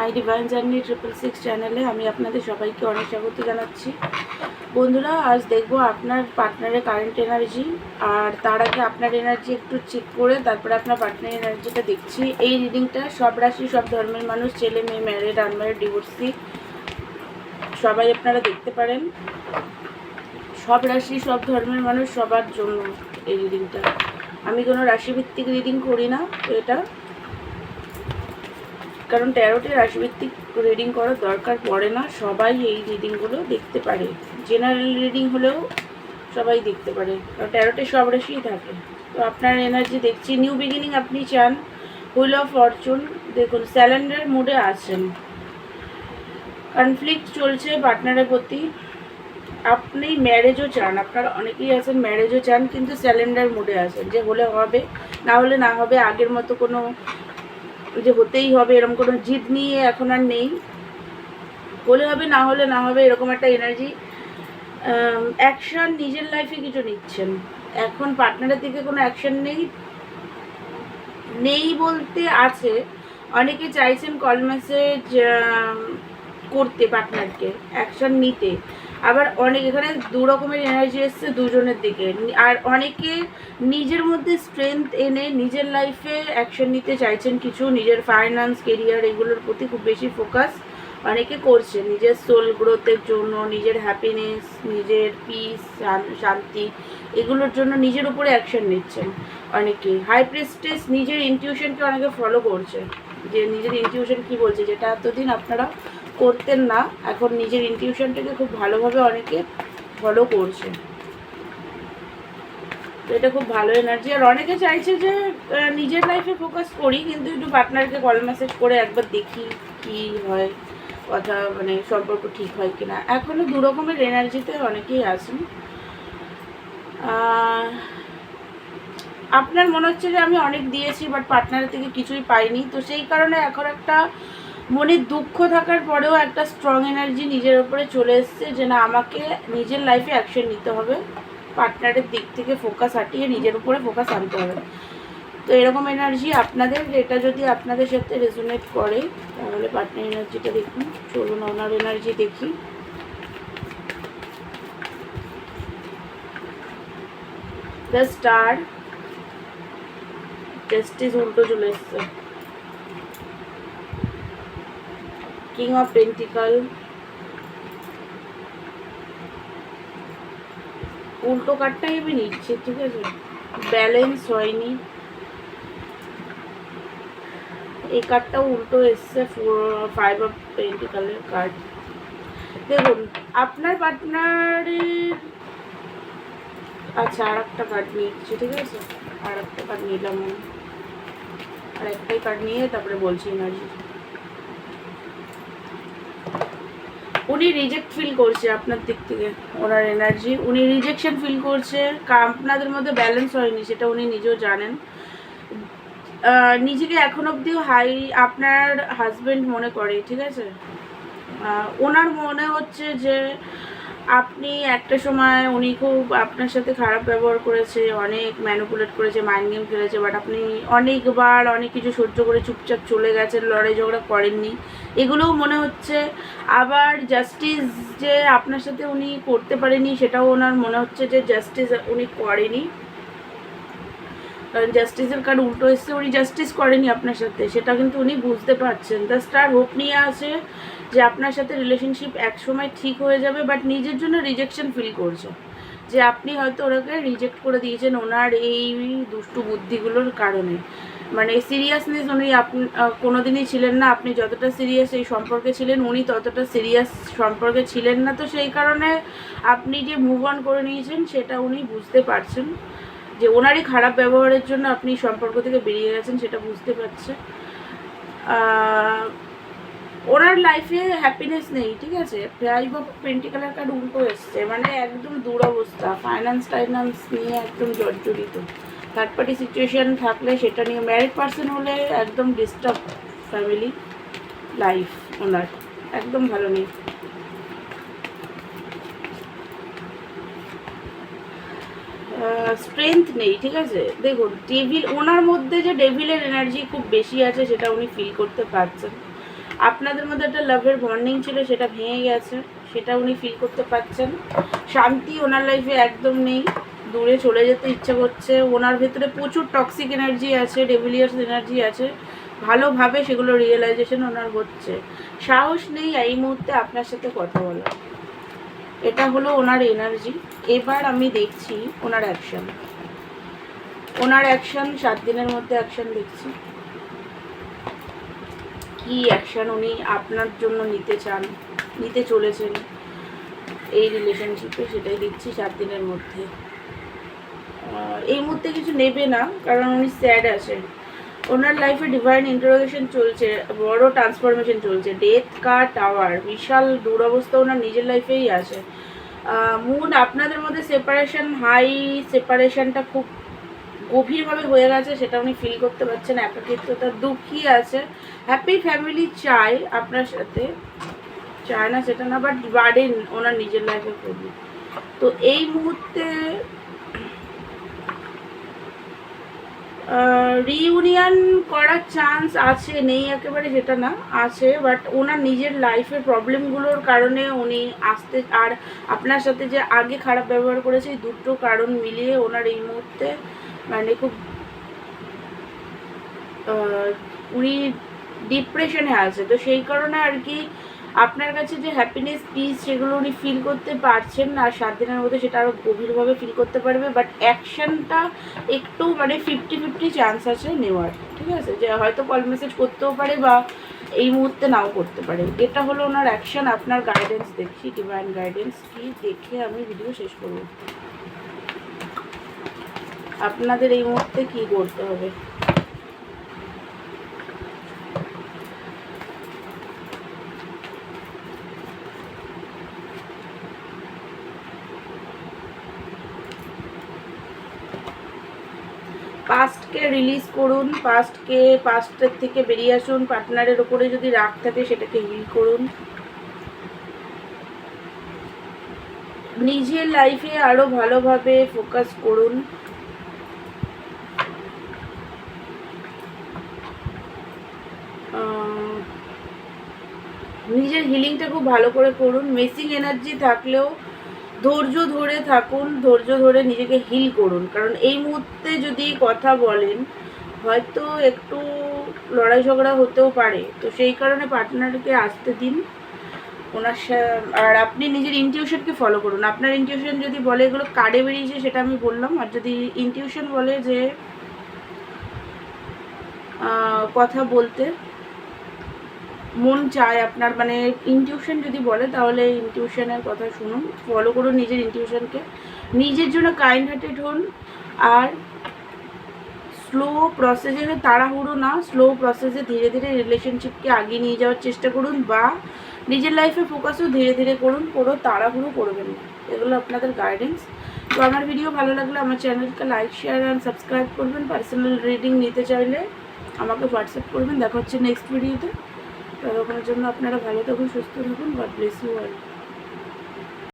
My divine journey triple six চ্যানেলে আমি আপনাদের সবাইকে অনেক স্বাগত জানাচ্ছি। বন্ধুরা, আজ দেখব আপনার পার্টনারের কারেন্ট এনার্জি আর তার আগে আপনার এনার্জি একটু চেক করে তারপরে আপনার পার্টনার এনার্জিটা দেখছি। এই রিডিংটা সব রাশি, সব ধর্মের মানুষ, ছেলে মেয়ে ম্যারিড আনম্যারিড ডিভোর্সি সবাই আপনারা দেখতে পারেন। সব রাশি, সব ধর্মের মানুষ সবার জন্য এই রিডিংটা আমি কোনো রাশিভিত্তিক রিডিং করি না এটা কারণ ট্যারোটে রাশিভিত্তিক রিডিং করার দরকার পড়ে না, সবাই এই রিডিংগুলো দেখতে পারে। জেনারেল রিডিং হলেও সবাই দেখতে পারে, কারণ ট্যারোটে সব রাশিই থাকে। তো আপনার এনার্জি দেখছি নিউ বিগিনিং আপনি চান হুইল অফ ফরচুন দেখুন স্যালেন্ডার মুডে আছেন। কনফ্লিক্ট চলছে পার্টনারের প্রতি, আপনি ম্যারেজও চান, আপনার অনেকেই আছেন ম্যারেজও চান, কিন্তু স্যালেন্ডার মুডে আছেন, যে হলে হবে, না হলে না হবে, আগের মতো কোনো যে হতেই হবে এরকম কোনো জিদ নিয়ে এখন আর নেই। হলে হবে, না হলে না হবে, এরকম একটা এনার্জি অ্যাকশন নিজের লাইফে কিছু নিচ্ছেন এখন পার্টনারের দিকে কোনো অ্যাকশন নেই নেই বলতে আছে। অনেকে চাইছেন কল মেসেজ করতে পার্টনারকে অ্যাকশন নিতে। আবার অনেক এখানে দু রকমের এনার্জি এসছে দুজনের দিকে। আর অনেকে নিজের মধ্যে স্ট্রেংথ এনে নিজের লাইফে অ্যাকশন নিতে চাইছেন কিছু, নিজের ফাইন্যান্স কেরিয়ার এগুলোর প্রতি খুব বেশি ফোকাস অনেকে করছে। নিজের সোল গ্রোথের জন্য, নিজের হ্যাপিনেস নিজের পিস শান্তি এগুলোর জন্য নিজের উপরে অ্যাকশন নিচ্ছেন অনেকে। হাই প্রেস্টেস নিজের ইনটিউশনকে অনেকে ফলো করছে। যে নিজের ইনটিউশন কি বলছে, যেটা এতদিন আপনারা করতেন না এখন নিজের ইনটিউশনটাকে খুব ভালোভাবে অনেকে ফলো করছে। তো এটা খুব ভালো এনার্জি আর অনেকে চাইছে যে নিজের লাইফে ফোকাস করি কিন্তু একটু পার্টনারকে কল মেসেজ করে একবার দেখি কি হয় কথা মানে সম্পর্ক ঠিক হয় কিনা। এখনও দু রকমের এনার্জিতে অনেকেই আহ, আপনার মনে হচ্ছে যে আমি অনেক দিয়েছি বাট পার্টনারের থেকে কিছুই পাইনি তো সেই কারণে এখন একটা মনে দুঃখ থাকার পরেও একটা স্ট্রং এনার্জি নিজের উপরে চলে এসছে যে না, আমাকে নিজের লাইফে অ্যাকশন নিতে হবে। পার্টনারের দিক থেকে ফোকাস হাটিয়ে নিজের উপরে ফোকাস আনতে হবে। তো এরকম এনার্জি আপনাদের, এটা যদি আপনাদের সাথে রেজোনেট করে, তাহলে পার্টনার এনার্জিটা দেখুন। চলুন ওনার এনার্জি দেখি। দ্য স্টার জাস্টিস উল্টো চলে এসছে। কিং অফ পেন্টিকাল উল্টো কার্ডটাই আমি নিচ্ছি, ঠিক আছে? ব্যালেন্স হয়নি। এই কার্ডটাও উল্টো এসছে ফাইভ অফ পেন্টিকালের কার্ড দেখুন, আপনার পার্টনারের আচ্ছা আর একটা কার্ড নিচ্ছি, ঠিক আছে? আর একটা কার্ড নিলাম। আর একটাই কার্ড নিয়ে তারপরে বলছি এনার্জি উনি রিজেক্ট ফিল করছে আপনার দিক থেকে, ওনার এনার্জি উনি রিজেকশন ফিল করছে আপনাদের মধ্যে ব্যালেন্স হয়নি, সেটা উনি নিজেও জানেন। নিজেকে এখন অবধিও হাই আপনার হাজবেন্ড মনে করে, ঠিক আছে? ওনার মনে হচ্ছে যে আপনি একটা সময় উনি খুব আপনার সাথে খারাপ ব্যবহার করেছে, অনেক ম্যানুপুলেট করেছে মাইন্ড গেম খেলেছে বাট আপনি অনেকবার অনেক কিছু সহ্য করে চুপচাপ চলে গেছেন, লড়াই ঝগড়া করেননি। এগুলোও মনে হচ্ছে। আবার জাস্টিস যে আপনার সাথে উনি করতে পারেনি, সেটাও ওনার মনে হচ্ছে যে জাস্টিস উনি করেনি। কারণ জাস্টিসের কার্ড উল্টো এসছে, উনি জাস্টিস করেনি আপনার সাথে, সেটা কিন্তু উনি বুঝতে পারছেন। দ্য স্টার হোপ নিয়ে আছে যে আপনার সাথে রিলেশনশিপ এক সময় ঠিক হয়ে যাবে বাট নিজের জন্য রিজেকশন ফিল করছে। যে আপনি হয়তো ওনাকে রিজেক্ট করে দিয়েছেন ওনার এই দুষ্টু বুদ্ধিগুলোর কারণে। মানে সিরিয়াসনেস উনি আপনি কোনোদিনই ছিলেন না, আপনি যতটা সিরিয়াস এই সম্পর্কে ছিলেন, উনি ততটা সিরিয়াস সম্পর্কে ছিলেন না। তো সেই কারণে আপনি যে মুভ অন করে নিয়েছেন, সেটা উনি বুঝতে পারছেন। যে ওনারই খারাপ ব্যবহারের জন্য আপনি সম্পর্ক থেকে বেরিয়ে গেছেন, সেটা বুঝতে পারছে। ওনার লাইফে হ্যাপিনেস নেই, ঠিক আছে? ফাইভ অফ পেন্টিকালের কার্ড উল্টো এসছে মানে একদম দুরবস্থা ফাইন্যান্স টাইন্যান্স নিয়ে একদম জর্জরিত। থার্ড পার্টি সিচুয়েশন থাকলে সেটা নিয়ে ম্যারিড পার্সন হলে একদম ডিস্টার্ব ফ্যামিলি লাইফ ওনার একদম ভালো নেই। স্ট্রেংথ নেই, ঠিক আছে? দেখুন ডেভিল ওনার মধ্যে যে ডেভিলের এনার্জি খুব বেশি আছে, সেটা উনি ফিল করতে পারছেন। আপনাদের মধ্যে একটা লাভের বন্ডিং ছিল, সেটা ভেঙে গেছে, সেটা উনি ফিল করতে পারছেন। শান্তি ওনার লাইফে একদম নেই। দূরে চলে যেতে ইচ্ছা করছে। ওনার ভেতরে প্রচুর টক্সিক এনার্জি আছে ডেভিলিয়ার্স এনার্জি আছে। ভালোভাবে সেগুলো রিয়েলাইজেশন ওনার হচ্ছে। সাহস নেই এই মুহূর্তে আপনার সাথে কথা বলা এটা হলো ওনার এনার্জি এবার আমি দেখছি ওনার অ্যাকশন ওনার অ্যাকশন সাত দিনের মধ্যে অ্যাকশন দেখছি। কি অ্যাকশন উনি আপনার জন্য নিতে চান, নিতে চলেছেন এই রিলেশনশিপে সেটাই দেখছি সাত দিনের মধ্যে। এই মুহূর্তে কিছু নেবে না, কারণ উনি স্যাড আছেন ওনার লাইফে ডিভাইন ইন্টারোগেশন চলছে, বড় ট্রান্সফরমেশন চলছে। ডেথ কার টাওয়ার বিশাল দুরবস্থা ওনার নিজের লাইফেই আছে। মুন আপনাদের মধ্যে সেপারেশন হাই সেপারেশনটা খুব গভীরভাবে হয়ে গেছে, সেটা উনি ফিল করতে পারছেন একাকিত্বতা দুঃখী আছে। হ্যাপি ফ্যামিলি চাই আপনার সাথে। চায় না সেটা না বাট বার্ডেন ওনার নিজের লাইফে খুবই তো এই মুহূর্তে রিউনিয়ন করার চান্স আছে, নেই একেবারে সেটা না, আছে বাট ওনার নিজের লাইফের প্রবলেমগুলোর কারণে উনি আসতে, আর আপনার সাথে যে আগে খারাপ ব্যবহার করেছে দুটো কারণ মিলিয়ে ওনার এই মুহূর্তে মানে খুব উনি ডিপ্রেশনে আছে। তো সেই কারণে আর কি আপনার কাছে যে হ্যাপিনেস পিস সেগুলো উনি ফিল করতে পারছেন আর সাত দিনের মধ্যে সেটা আরও গভীরভাবে ফিল করতে পারবে বাট অ্যাকশনটা একটু মানে ফিফটি ফিফটি চান্স আছে নেওয়ার, ঠিক আছে? যে হয়তো কল মেসেজ করতেও পারে বা এই মুহূর্তে নাও করতে পারে। এটা হলো ওনার অ্যাকশন আপনার গাইডেন্স দেখি ডিভাইন গাইডেন্স কি দেখে আমি ভিডিও শেষ করব। আপনাদের এই মুহূর্তে কি করতে হবে? পাস্টকে রিলিজ করুন পাস্টকে পাস্টের থেকে বেরিয়ে আসুন পার্টনারের ওপরে যদি রাগ থাকে সেটাকে হিল করুন। নিজের লাইফে আরও ভালোভাবে ফোকাস করুন। নিজের হিলিংটা খুব ভালো করে করুন। মেসিং এনার্জি থাকলেও ধৈর্য ধরে থাকুন, ধৈর্য ধরে নিজেকে হিল করুন। কারণ এই মুহূর্তে যদি কথা বলেন, হয়তো একটু লড়াই ঝগড়া হতেও পারে। তো সেই কারণে পার্টনারকে আসতে দিন। ওনার আর আপনি নিজের ইনটিউশনকে ফলো করুন। আপনার ইনটিউশন যদি বলে এগুলো কার্ডে বেরিয়েছে সেটা আমি বললাম। আর যদি ইনটিউশন বলে যে কথা বলতে মন চায় আপনার মানে ইনটিউশন যদি বলে তাহলে ইনটিউশনের কথা শুনুন। ফলো করুন নিজের ইনটিউশনকে নিজের জন্য কাইন্ড হার্টেড হন আর স্লো প্রসেসে তাড়াহুড়ো না স্লো প্রসেসে ধীরে ধীরে রিলেশনশিপকে আগিয়ে নিয়ে যাওয়ার চেষ্টা করুন বা নিজের লাইফে ফোকাসও ধীরে ধীরে করুন, কোনো তাড়াহুড়ো করবেন না। এগুলো আপনাদের গাইডেন্স তো আমার ভিডিও ভালো লাগলে আমার চ্যানেলকে লাইক শেয়ার অ্যান্ড সাবস্ক্রাইব করবেন। পার্সোনাল রিডিং নিতে চাইলে আমাকে হোয়াটসঅ্যাপ করবেন। দেখা হচ্ছে নেক্সট ভিডিওতে ততক্ষণের জন্য আপনারা ভালো থাকুন সুস্থ থাকুন গড ব্লেস ইউ অল